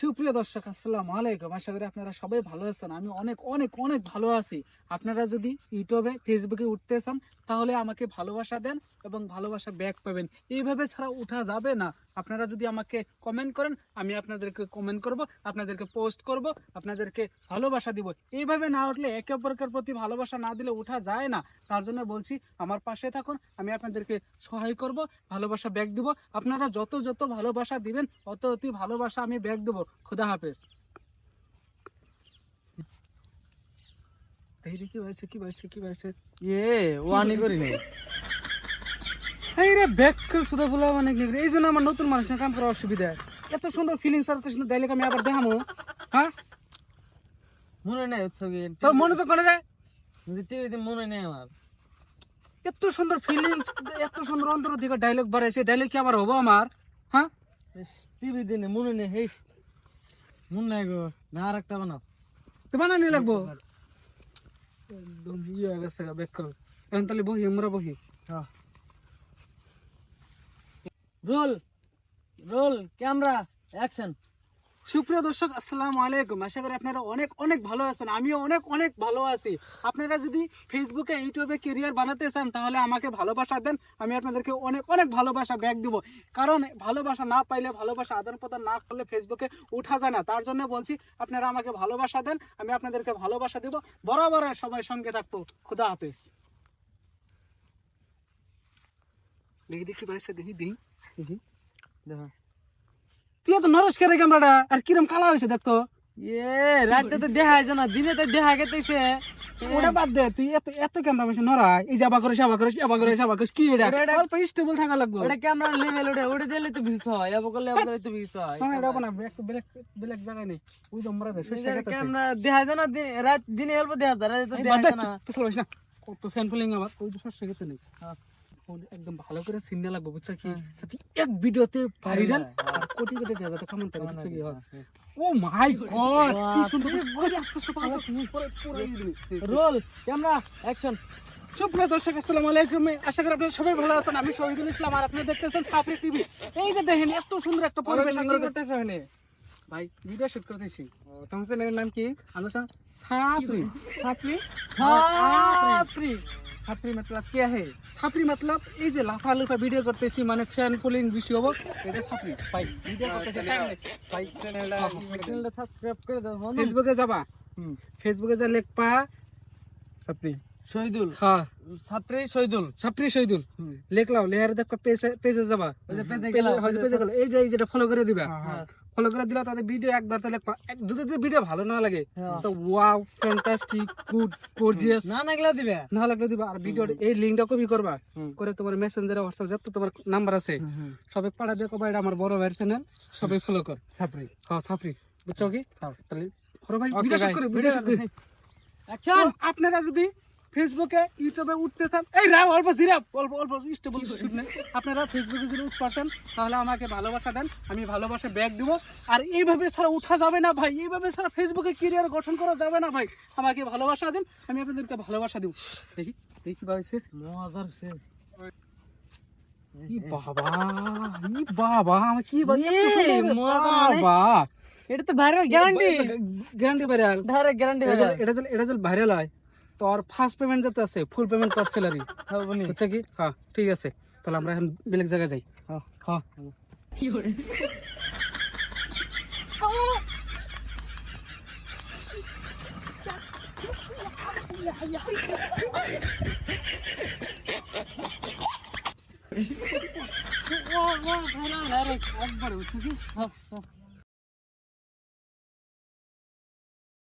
সুপ্রিয় দর্শক, আসসালাম আলাইকুম। আশা করি আপনারা সবাই ভালো আছেন। আমি অনেক অনেক অনেক ভালো আছি। আপনারা যদি ইউটিউবে, ফেসবুকে উঠতে চান, তাহলে আমাকে ভালোবাসা দেন এবং ভালোবাসা ব্যাক পাবেন। এইভাবে ছাড়া উঠা যাবে না। আপনারা যদি আমাকে কমেন্ট করেন, আমি আপনাদেরকে কমেন্ট করব, আপনাদেরকে পোস্ট করব, আপনাদেরকে ভালোবাসা দিব। এইভাবে না উঠলে একে অপরের প্রতি ভালোবাসা না দিলে উঠা যায় না। তার জন্য বলছি, আমার পাশে থাকুন, আমি আপনাদেরকে সহায় করব, ভালোবাসা ব্যাগ দিব। আপনারা যত যত ভালোবাসা দিবেন, অত অতি ভালোবাসা আমি ব্যাগ দেবো। খুদা হাফেজ। দেখি দেখি হয়েছে, কি হয়েছে কি হয়েছে? ইয়ে ওয়ানি করি নাই এই রে ব্যাক খেল শুধু বলা মানে কি? এই জন্য আমার নতুন মানুষ না কাম করার অসুবিধা। এত সুন্দর ফিলিংস আর কৃষ্ণ ডাইলেক আমি আবার দেখামো? হ্যাঁ? মনে নাই হচ্ছে তোর মনে তো করে রে টিভিতে মনে নেই আমার। এত সুন্দর ফিলিংস এত সুন্দর অন্তর দিকে ডায়লগ বাড়াইছে ডায়লগ কি আবার হব আমার? হ্যাঁ? টিভি দিনে মনে নেই হেই মনে নাই গো না আর একটা বানাও। তো বানানি লাগবো? একদম ইয়ে হয়ে গেছে ব্যাক কর এখন তাহলে বহি আমরা বহি। রোল রোল, ক্যামেরা অ্যাকশন সুপ্রিয় দর্শক, আসসালামু আলাইকুম। আশা করি আপনারা অনেক অনেক ভালো আছেন। আমিও অনেক অনেক ভালো আছি। আপনারা যদি ফেসবুকে, ইউটিউবে কেরিয়ার বানাতে চান, তাহলে আমাকে ভালোবাসা দেন। আমি আপনাদেরকে অনেক অনেক ভালোবাসা ব্যাক দিব। কারণ ভালোবাসা না পাইলে, ভালোবাসা আদান প্রদান না করলে ফেসবুকে উঠা যায় না। তার জন্য বলছি, আপনারা আমাকে ভালোবাসা দেন। আমি আপনাদেরকে ভালোবাসা দিব। বরাবর সবাই সঙ্গে থাকব। খুদা হাফেজ। দেখি দেখি ভাইসা দেখি দেখি। দেখি দেখো। তুই তো নরস করে ক্যামেরাটা আর কিরম কালা হয়েছে দেখতো ইয়ে রাতে তো দেখা যায় না দিনে তো দেখা গেতেছে ওটা বাদ দে তুই এত এত ক্যামেরা মেশিন নরা এই যাবা করে সাবা করে সাবা করে সাবা করে কি এটা? অল্প স্টেবল থাকা লাগবে। ওটা ক্যামেরা লেভেল ওটা ওটা দিলে তো ভিউস হয় এবার করলে এবার তো ভিউস হয়। হ্যাঁ এটা বানা একটু ব্ল্যাক ব্ল্যাক জায়গায় নেই। ওই তো মরা ক্যামেরা দেখা যায় না রাত দিনে অল্প দেখা যায় রাতে তো দেখা যায় না। না। কত ফ্যান ফুলিং আমার ওই তো সরষে গেছে নেই। ফোন একদম ভালো করে লাগবে বুঝছ কি? হ্যাঁ। এক ভিডিওতে ভাইরাল হ্যাঁ। আর কোটি কোটি যাতে বুঝছ কি? হয়। হ্যাঁ। ও মাই গড কি সুন্দর। রোল ক্যামেরা অ্যাকশন সুপ্রিয় দর্শক আসসালামু আলাইকুম। আশা করি আপনারা সবাই ভালো আছেন। আমি শহীদুল ইসলাম আর আপনি দেখতেছেন ছাপড়ি টিভি এই যে দেখেন এত সুন্দর একটা পরিবেশ সুন্দর আমরা- করতেছ হনে ভাই ভিডিও শুট করতেছি টংসেনের নাম কি আমরা ছাপড়ি ছাপরি ছাপড়ি ছাপরি मतलब क्या है ছাপড়ি মতলব এই যে লাফা লাফা ভিডিও করতেছি মানে ফ্যান ফুলিং বেশি হবো এটা ছাপড়ি ভাই ভিডিও করতেছি time নেই। ভাই চ্যানেলটা চ্যানেলটা সাবস্ক্রাইব করে দাও বন্ধু ফেসবুকে যাবা হুম ফেসবুকে যা লেখপা ছাপড়ি শহীদুল। হ্যাঁ। ছাত্রী লেখলাও দেখো পেজে যাবা। পেজে গেলো এই যে এই যেটা ফলো করে দিবা। ফলো করে দিলে তাদের ভিডিও একবার তাহলে এক- যদি যদি ভিডিও ভালো না লাগে। তো ওয়াও ফ্যান্টাস্টিক গুড গর্জিয়াস না না দিবে। না লাগলে দিবা। আর ভিডিও এই লিংকটা কপি করবা। হুম। করে তোমার মেসেঞ্জারে হোয়াটসঅ্যাপ যত তোমার নাম্বার আছে সবাই পাড়া কবা এটা আমার বড় ভাইয়ের চ্যানেল সবাই ফলো কর। ছাপরি হ্যাঁ সাফরি বুঝছ কি? হ্যাঁ। তাহলে বড় ভাই ভিডিও করে ভিডিও করে। অ্যাকশন আপনারা যদি ফেসবুকে ইউটিউবে উঠতে চান এই রাও অল্প জিরাপ অল্প অল্প স্টেবল শুট আপনারা ফেসবুকে যদি উঠতে পারছেন তাহলে আমাকে ভালোবাসা দেন আমি ভালোবাসা ব্যাগ দিব। আর এইভাবে ছাড়া উঠা যাবে না ভাই এইভাবে ছাড়া ফেসবুকে ক্যারিয়ার গঠন করা যাবে না ভাই। আমাকে ভালোবাসা দেন আমি আপনাদেরকে ভালোবাসা দিব। দেখি দেখি মজার সে। বাবা বাবা কি মজা মানে? বাবা। এটা তো viral guarantee guarantee viral guarantee এটা এটা এটা ভাইরাল হয়। তোর ফার্স্ট পেমেন্ট যাতে আছে ফুল পেমেন্ট তোর স্যালারি হ্যাঁ বনি বুঝছে কি হ্যাঁ ঠিক আছে তাহলে আমরা এখন বেলেগ জায়গায় যাই হ্যাঁ হ্যাঁ ভাইরাল ডাইরেক্ট একবার বুঝছে কি